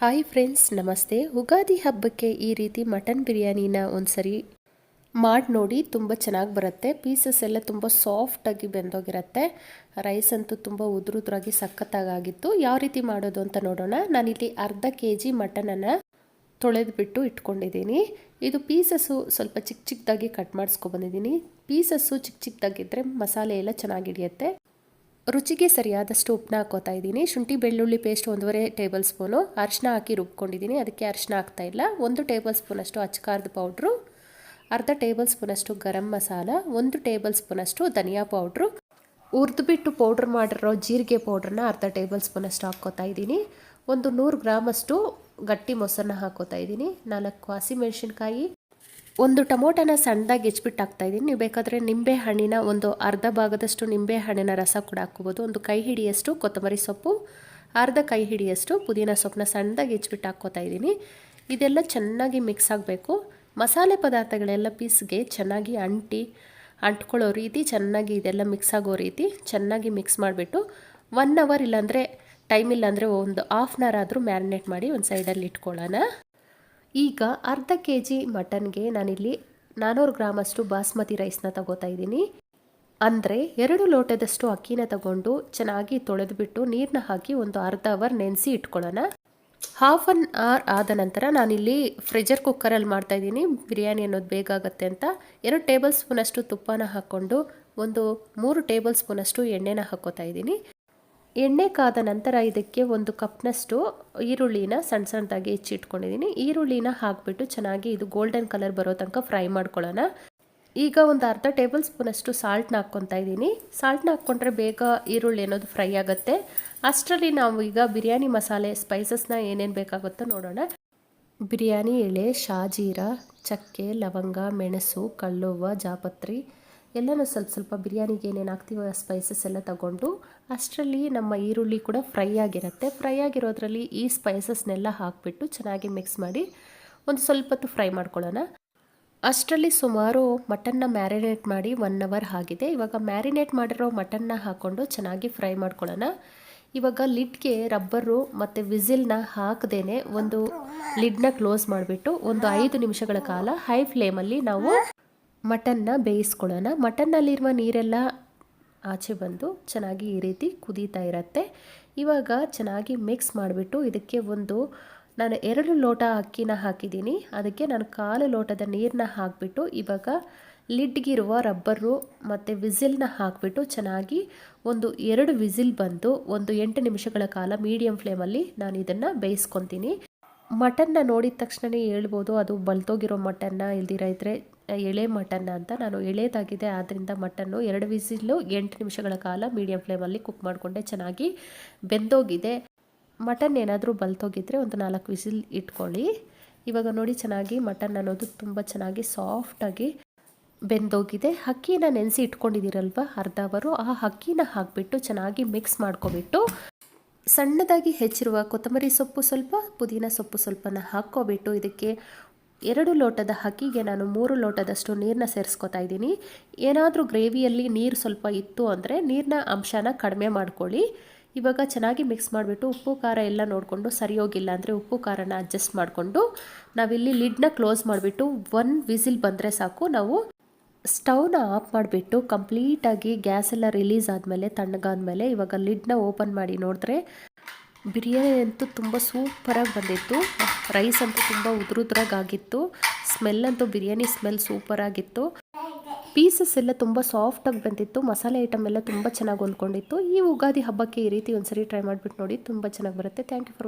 Hi friends ನಮಸ್ತೆ. ಉಗಾದಿ ಹಬ್ಬಕ್ಕೆ ಈ ರೀತಿ ಮಟನ್ ಬಿರಿಯಾನಿನ ಒಂದ್ಸರಿ ಮಾಡಿ ನೋಡಿ, ತುಂಬ ಚೆನ್ನಾಗಿ ಬರುತ್ತೆ. ಪೀಸಸ್ ಎಲ್ಲ ತುಂಬ ಸಾಫ್ಟಾಗಿ ಬೆಂದೋಗಿರುತ್ತೆ. ರೈಸ್ ಅಂತೂ ತುಂಬ ಉದುರುದ್ರಾಗಿ ಸಖತ್ತಾಗಿತ್ತು ಯಾವ ರೀತಿ ಮಾಡೋದು ಅಂತ ನೋಡೋಣ. ನಾನಿಲ್ಲಿ ಅರ್ಧ ಕೆ ಜಿ ಮಟನನ್ನು ತೊಳೆದುಬಿಟ್ಟು ಇಟ್ಕೊಂಡಿದ್ದೀನಿ. ಇದು ಪೀಸಸ್ಸು ಸ್ವಲ್ಪ ಚಿಕ್ಕ ಚಿಕ್ಕದಾಗಿ ಕಟ್ ಮಾಡಿಸ್ಕೊಬಂದಿದ್ದೀನಿ ಪೀಸಸ್ಸು ಚಿಕ್ಕ ಚಿಕ್ಕದಾಗಿದ್ದರೆ ಮಸಾಲೆ ಎಲ್ಲ ಚೆನ್ನಾಗಿ ಹಿಡಿಯುತ್ತೆ. ರುಚಿಗೆ ಸರಿಯಾದಷ್ಟು ಉಪ್ಪನ್ನ ಹಾಕೋತಾ ಇದ್ದೀನಿ ಶುಂಠಿ, ಬೆಳ್ಳುಳ್ಳಿ ಪೇಸ್ಟ್ ಒಂದೂವರೆ ಟೇಬಲ್ ಸ್ಪೂನು ಅರಿಶಿನ ಹಾಕಿ ರುಬ್ಕೊಂಡಿದ್ದೀನಿ. ಅದಕ್ಕೆ ಅರಿಶಿನ ಹಾಕ್ತಾ ಇಲ್ಲ. ಒಂದು ಟೇಬಲ್ ಸ್ಪೂನಷ್ಟು ಅಚ್ಚಕಾರದ ಪೌಡ್ರು ಅರ್ಧ ಟೇಬಲ್ ಸ್ಪೂನಷ್ಟು ಗರಂ ಮಸಾಲ. ಒಂದು ಟೇಬಲ್ ಸ್ಪೂನಷ್ಟು ಧನಿಯಾ ಪೌಡ್ರು ಹುರಿದ್ಬಿಟ್ಟು ಪೌಡ್ರ್ ಮಾಡಿರೋ ಜೀರಿಗೆ ಪೌಡ್ರನ್ನ ಅರ್ಧ ಟೇಬಲ್ ಸ್ಪೂನಷ್ಟು ಹಾಕ್ಕೋತಾ ಇದ್ದೀನಿ ಒಂದು ನೂರು ಗ್ರಾಮಷ್ಟು ಗಟ್ಟಿ ಮೊಸರನ್ನ ಹಾಕೋತಾ ಇದ್ದೀನಿ ನಾಲ್ಕು ಹಸಿಮೆಣಸಿನ್ಕಾಯಿ ಒಂದು ಟೊಮೊಟೊನ ಸಣ್ಣದಾಗಿ ಹೆಚ್ಚಿಬಿಟ್ಟು ಹಾಕ್ತಾಯಿದ್ದೀನಿ ನೀವು ಬೇಕಾದರೆ ನಿಂಬೆ ಹಣ್ಣಿನ ಒಂದು ಅರ್ಧ ಭಾಗದಷ್ಟು ನಿಂಬೆ ಹಣ್ಣಿನ ರಸ ಕೂಡ ಹಾಕ್ಕೋಬೋದು ಒಂದು ಕೈ ಹಿಡಿಯಷ್ಟು ಕೊತ್ತಂಬರಿ ಸೊಪ್ಪು, ಅರ್ಧ ಕೈ ಹಿಡಿಯಷ್ಟು ಪುದೀನ ಸೊಪ್ಪನ್ನ ಸಣ್ಣದಾಗಿ ಹೆಚ್ಚಿಬಿಟ್ಟು ಹಾಕ್ಕೋತಾ ಇದ್ದೀನಿ. ಇದೆಲ್ಲ ಚೆನ್ನಾಗಿ ಮಿಕ್ಸ್ ಆಗಬೇಕು. ಮಸಾಲೆ ಪದಾರ್ಥಗಳೆಲ್ಲ ಪೀಸ್ಗೆ ಚೆನ್ನಾಗಿ ಅಂಟಿ, ಅಂಟ್ಕೊಳ್ಳೋ ರೀತಿ ಚೆನ್ನಾಗಿ ಇದೆಲ್ಲ ಮಿಕ್ಸ್ ಆಗೋ ರೀತಿ ಚೆನ್ನಾಗಿ ಮಿಕ್ಸ್ ಮಾಡಿಬಿಟ್ಟು ಒನ್ ಅವರ್ ಇಲ್ಲಾಂದರೆ ಟೈಮ್ ಇಲ್ಲಾಂದರೆ ಒಂದು ಹಾಫ್ ಆನ್ ಅವರ್ ಆದರೂ ಮ್ಯಾರಿನೇಟ್ ಮಾಡಿ ಒಂದು ಸೈಡಲ್ಲಿ ಇಟ್ಕೊಳ್ಳೋಣ. ಈಗ ಅರ್ಧ ಕೆ ಜಿ ಮಟನ್ಗೆ ನಾನಿಲ್ಲಿ ನಾನ್ನೂರು ಗ್ರಾಮಷ್ಟು ಬಾಸ್ಮತಿ ರೈಸ್ನ ತಗೋತಾ ಇದ್ದೀನಿ. ಅಂದರೆ ಎರಡು ಲೋಟದಷ್ಟು ಅಕ್ಕಿನ ತಗೊಂಡು ಚೆನ್ನಾಗಿ ತೊಳೆದುಬಿಟ್ಟು ನೀರನ್ನ ಹಾಕಿ ಒಂದು ಅರ್ಧ ಅವರ್ ನೆನೆಸಿ ಇಟ್ಕೊಳ್ಳೋಣ. ಹಾಫ್ ಅನ್ ಅವರ್ ಆದ ನಂತರ ನಾನಿಲ್ಲಿ ಫ್ರಿಜರ್ ಕುಕ್ಕರಲ್ಲಿ ಮಾಡ್ತಾಯಿದ್ದೀನಿ ಬಿರಿಯಾನಿ ಅನ್ನೋದು ಬೇಗ ಆಗುತ್ತೆ ಅಂತ. ಎರಡು ಟೇಬಲ್ ಸ್ಪೂನಷ್ಟು ತುಪ್ಪನ ಹಾಕ್ಕೊಂಡು ಒಂದು ಮೂರು ಟೇಬಲ್ ಸ್ಪೂನಷ್ಟು ಎಣ್ಣೆನ ಹಾಕೋತಾ ಇದ್ದೀನಿ. ಎಣ್ಣೆ ಕಾದ ನಂತರ ಇದಕ್ಕೆ ಒಂದು ಕಪ್ನಷ್ಟು ಈರುಳ್ಳಿನ ಸಣ್ಣ ಸಣ್ಣದಾಗಿ ಹೆಚ್ಚಿಟ್ಕೊಂಡಿದ್ದೀನಿ ಈರುಳ್ಳಿನ ಹಾಕಿಬಿಟ್ಟು ಚೆನ್ನಾಗಿ ಇದು ಗೋಲ್ಡನ್ ಕಲರ್ ಬರೋ ತನಕ ಫ್ರೈ ಮಾಡ್ಕೊಳ್ಳೋಣ. ಈಗ ಒಂದು ಅರ್ಧ ಟೇಬಲ್ ಸ್ಪೂನಷ್ಟು ಸಾಲ್ಟ್ನ ಹಾಕ್ಕೊತಾ ಇದ್ದೀನಿ. ಸಾಲ್ಟ್ನ ಹಾಕ್ಕೊಂಡ್ರೆ ಬೇಗ ಈರುಳ್ಳಿ ಅನ್ನೋದು ಫ್ರೈ ಆಗುತ್ತೆ. ಅಷ್ಟರಲ್ಲಿ ನಾವು ಈಗ ಬಿರಿಯಾನಿ ಮಸಾಲೆ ಸ್ಪೈಸಸ್ನ ಏನೇನು ಬೇಕಾಗುತ್ತೋ ನೋಡೋಣ. ಬಿರಿಯಾನಿ ಎಳೆ ಶಾಜೀರ ಚಕ್ಕೆ, ಲವಂಗ, ಮೆಣಸು ಕಲ್ಲುವ್ವ ಜಾಪತ್ರಿ ಎಲ್ಲನೂ ಸ್ವಲ್ಪ ಸ್ವಲ್ಪ ಬಿರಿಯಾನಿಗೆ ಏನೇನು ಹಾಕ್ತೀವೋ ಆ ಸ್ಪೈಸಸ್ ಎಲ್ಲ ತಗೊಂಡು, ಅಷ್ಟರಲ್ಲಿ ನಮ್ಮ ಈರುಳ್ಳಿ ಕೂಡ ಫ್ರೈ ಆಗಿರುತ್ತೆ. ಫ್ರೈ ಆಗಿರೋದ್ರಲ್ಲಿ ಈ ಸ್ಪೈಸಸ್ನೆಲ್ಲ ಹಾಕಿಬಿಟ್ಟು ಚೆನ್ನಾಗಿ ಮಿಕ್ಸ್ ಮಾಡಿ ಒಂದು ಸ್ವಲ್ಪ ಹೊತ್ತು ಫ್ರೈ ಮಾಡ್ಕೊಳ್ಳೋಣ. ಅಷ್ಟರಲ್ಲಿ ಸುಮಾರು ಮಟನ್ನ ಮ್ಯಾರಿನೇಟ್ ಮಾಡಿ ಒನ್ ಅವರ್ ಆಗಿದೆ. ಇವಾಗ ಮ್ಯಾರಿನೇಟ್ ಮಾಡಿರೋ ಮಟನ್ನ ಹಾಕ್ಕೊಂಡು ಚೆನ್ನಾಗಿ ಫ್ರೈ ಮಾಡ್ಕೊಳ್ಳೋಣ. ಇವಾಗ ಲಿಡ್ಗೆ ರಬ್ಬರು ಮತ್ತು ವಿಸಿಲ್ನ ಹಾಕದೇನೆ ಒಂದು ಲಿಡ್ನ ಕ್ಲೋಸ್ ಮಾಡಿಬಿಟ್ಟು ಒಂದು ಐದು ನಿಮಿಷಗಳ ಕಾಲ ಹೈ ಫ್ಲೇಮಲ್ಲಿ ನಾವು ಮಟನ್ನ ಬೇಯಿಸ್ಕೊಳ್ಳೋಣ. ಮಟನ್ನಲ್ಲಿರುವ ನೀರೆಲ್ಲ ಆಚೆ ಬಂದು ಚೆನ್ನಾಗಿ ಈ ರೀತಿ ಕುದೀತಾ ಇರುತ್ತೆ. ಇವಾಗ ಚೆನ್ನಾಗಿ ಮಿಕ್ಸ್ ಮಾಡಿಬಿಟ್ಟು ಇದಕ್ಕೆ ಒಂದು ನಾನು ಎರಡು ಲೋಟ ಅಕ್ಕಿನ ಹಾಕಿದ್ದೀನಿ. ಅದಕ್ಕೆ ನಾನು ಕಾಲು ಲೋಟದ ನೀರನ್ನ ಹಾಕಿಬಿಟ್ಟು ಇವಾಗ ಲಿಡ್ಗಿರುವ ರಬ್ಬರು ಮತ್ತು ವಿಸಿಲ್ನ ಹಾಕಿಬಿಟ್ಟು ಚೆನ್ನಾಗಿ ಒಂದು ಎರಡು ವಿಸಿಲ್ ಬಂದು ಒಂದು ಎಂಟು ನಿಮಿಷಗಳ ಕಾಲ ಮೀಡಿಯಮ್ ಫ್ಲೇಮಲ್ಲಿ ನಾನು ಇದನ್ನು ಬೇಯಿಸ್ಕೊತೀನಿ. ಮಟನ್ನ ನೋಡಿದ ತಕ್ಷಣವೇ ಹೇಳ್ಬೋದು, ಅದು ಬಲ್ತೋಗಿರೋ ಮಟನ್ನ ಇಲ್ದಿರ ಇದ್ದರೆ ಎಳೆ ಮಟನ್ನ ಅಂತ ನಾನು ಎಳೆದಾಗಿದೆ ಆದ್ದರಿಂದ ಮಟನ್ನು ಎರಡು ವಿಸಿಲು ಎಂಟು ನಿಮಿಷಗಳ ಕಾಲ ಮೀಡಿಯಂ ಫ್ಲೇಮಲ್ಲಿ ಕುಕ್ ಮಾಡಿಕೊಂಡೆ, ಚೆನ್ನಾಗಿ ಬೆಂದೋಗಿದೆ. ಮಟನ್ ಏನಾದರೂ ಬಲ್ತೋಗಿದ್ರೆ ಒಂದು ನಾಲ್ಕು ವಿಸಿಲ್ ಇಟ್ಕೊಳ್ಳಿ. ಇವಾಗ ನೋಡಿ ಚೆನ್ನಾಗಿ ಮಟನ್ ಅನ್ನೋದು ತುಂಬ ಚೆನ್ನಾಗಿ ಸಾಫ್ಟಾಗಿ ಬೆಂದೋಗಿದೆ. ಅಕ್ಕಿನ ನೆನೆಸಿ ಇಟ್ಕೊಂಡಿದ್ದೀರಲ್ವ ಅರ್ಧ ಅವರು ಆ ಅಕ್ಕಿನ ಹಾಕಿಬಿಟ್ಟು ಚೆನ್ನಾಗಿ ಮಿಕ್ಸ್ ಮಾಡ್ಕೊಬಿಟ್ಟು ಸಣ್ಣದಾಗಿ ಹೆಚ್ಚಿರುವ ಕೊತ್ತಂಬರಿ ಸೊಪ್ಪು ಸ್ವಲ್ಪ, ಪುದೀನ ಸೊಪ್ಪು ಸ್ವಲ್ಪನ ಹಾಕ್ಕೊಬಿಟ್ಟು ಇದಕ್ಕೆ ಎರಡು ಲೋಟದ ಹಕ್ಕಿಗೆ ನಾನು ಮೂರು ಲೋಟದಷ್ಟು ನೀರನ್ನ ಸೇರಿಸ್ಕೊತಾ ಇದ್ದೀನಿ. ಏನಾದರೂ ಗ್ರೇವಿಯಲ್ಲಿ ನೀರು ಸ್ವಲ್ಪ ಇತ್ತು ಅಂದರೆ ನೀರಿನ ಅಂಶನ ಕಡಿಮೆ ಮಾಡ್ಕೊಳ್ಳಿ. ಇವಾಗ ಚೆನ್ನಾಗಿ ಮಿಕ್ಸ್ ಮಾಡಿಬಿಟ್ಟು ಉಪ್ಪು, ಖಾರ ಎಲ್ಲ ನೋಡಿಕೊಂಡು ಸರಿ ಹೋಗಿಲ್ಲ ಅಂದರೆ ಉಪ್ಪು, ಖಾರನ ಅಡ್ಜಸ್ಟ್ ಮಾಡಿಕೊಂಡು ನಾವಿಲ್ಲಿ ಲಿಡ್ನ ಕ್ಲೋಸ್ ಮಾಡಿಬಿಟ್ಟು ಒನ್ ವಿಸಿಲ್ ಬಂದರೆ ಸಾಕು. ನಾವು ಸ್ಟವ್ನ ಆಫ್ ಮಾಡಿಬಿಟ್ಟು ಕಂಪ್ಲೀಟಾಗಿ ಗ್ಯಾಸ್ ಎಲ್ಲ ರಿಲೀಸ್ ಆದಮೇಲೆ, ತಣ್ಣಗಾದ್ಮೇಲೆ ಇವಾಗ ಲಿಡ್ನ ಓಪನ್ ಮಾಡಿ ನೋಡಿದ್ರೆ ಬಿರಿಯಾನಿ ಅಂತೂ ತುಂಬ ಸೂಪರಾಗಿ ಬಂದಿತ್ತು. ರೈಸ್ ಅಂತೂ ತುಂಬ ಉದುರುದ್ರಾಗಿತ್ತು ಸ್ಮೆಲ್ ಅಂತೂ ಬಿರಿಯಾನಿ ಸ್ಮೆಲ್ ಸೂಪರಾಗಿತ್ತು. ಪೀಸಸ್ ಎಲ್ಲ ತುಂಬ ಸಾಫ್ಟಾಗಿ ಬಂದಿತ್ತು. ಮಸಾಲೆ ಐಟಮ್ ಎಲ್ಲ ತುಂಬ ಚೆನ್ನಾಗಿ ಹೊಂದ್ಕೊಂಡಿತ್ತು. ಈ ಉಗಾದಿ ಹಬ್ಬಕ್ಕೆ ಈ ರೀತಿ ಒಂದ್ಸರಿ ಟ್ರೈ ಮಾಡಿಬಿಟ್ಟು ನೋಡಿ, ತುಂಬ ಚೆನ್ನಾಗಿ ಬರುತ್ತೆ. Thank you for